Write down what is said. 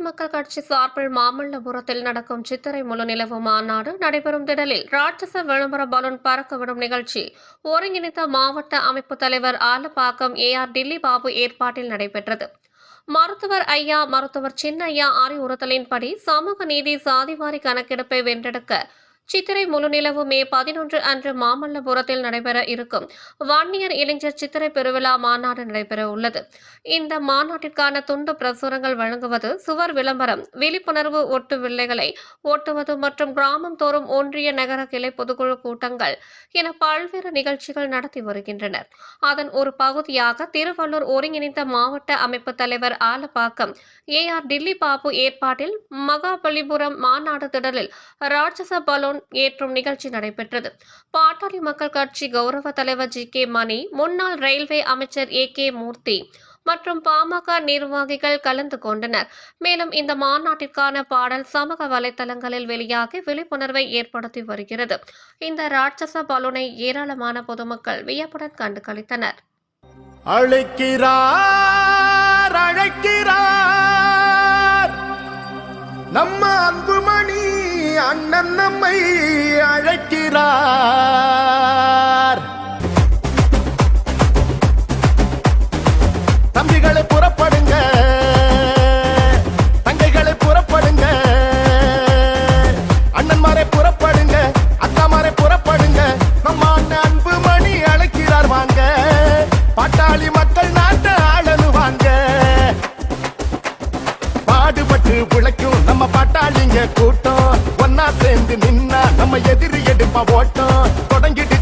மக்கள் கட்சி சார்பில் மாமல்லபுரத்தில் நடக்கும் சித்திரை முழு நிலவு மாநாடு நடைபெறும் திடலில் ராட்சச விளம்பர பலூன் பறக்கவிடும் நிகழ்ச்சி. ஒருங்கிணைந்த மாவட்ட அமைப்பு தலைவர் ஆலப்பாக்கம் ஏ ஆர் டில்லி பாபு ஏற்பாட்டில் நடைபெற்றது. மருத்துவர் ஐயா மருத்துவர் சின்னையா அறிவுறுத்தலின்படி சமூக நீதி சாதிவாரி கணக்கெடுப்பை வென்றெடுக்க சித்திரை முழுநிலவு மே பதினொன்று அன்று மாமல்லபுரத்தில் நடைபெற இருக்கும். வன்னியர் இளைஞர் சித்திரை பெருவிழா மாநாடு நடைபெற உள்ளது. இந்த மாநாட்டிற்கான துண்டு பிரசுரங்கள் வழங்குவது சுவர் விளம்பரம் விழிப்புணர்வு ஒட்டு வில்லைகளை ஓட்டுவது மற்றும் கிராமம் தோறும் ஒன்றிய நகர கிளை பொதுக்குழு கூட்டங்கள் என பல்வேறு நிகழ்ச்சிகள் நடத்தி வருகின்றனர். அதன் ஒரு பகுதியாக திருவள்ளூர் ஒருங்கிணைந்த மாவட்ட அமைப்பு தலைவர் ஆலப்பாக்கம் ஏ ஆர் டில்லி பாபு ஏற்பாட்டில் மகாபலிபுரம் மாநாடு திடலில் ராட்சச பலூன் ஏற்றும் நிகழ்ச்சி நடைபெற்றது. பாட்டாளி மக்கள் கட்சி கௌரவ தலைவர் ஜி. கே. மணி முன்னாள் ரயில்வே அமைச்சர் ஏ. கே. மூர்த்தி மற்றும் பாமக நிர்வாகிகள் கலந்து கொண்டனர். மேலும் இந்த மாநாட்டிற்கான பாடல் சமூக வலைதளங்களில் வெளியாகி விழிப்புணர்வை ஏற்படுத்தி வருகிறது. இந்த ராட்சச பலூனை ஏராளமான பொதுமக்கள் வியப்புடன் கண்டு கழித்தனர் அழைக்கிறார் அழைக்கிறார். நம்ம அண்ணன் நம்மை அழைக்கிறார். தம்பிகளை புறப்படுங்க. தங்கைகளை புறப்படுங்க. அண்ணன்மாரை புறப்படுங்க. அக்காமாரை புறப்படுங்க. நம்ம அண்ணன் அன்புமணி அழைக்கிறார் வாங்க. பாட்டாளி மக்கள் நாட்டை ஆளனு வாங்க. பாடுபட்டு உழைக்கும் நம்ம பாட்டாளிங்க கூட்டம். ஒன்னா சேர்ந்து நின்னா நம்ம எதிரி எடுப்பா ஓட்டம். தொடங்கிட்டு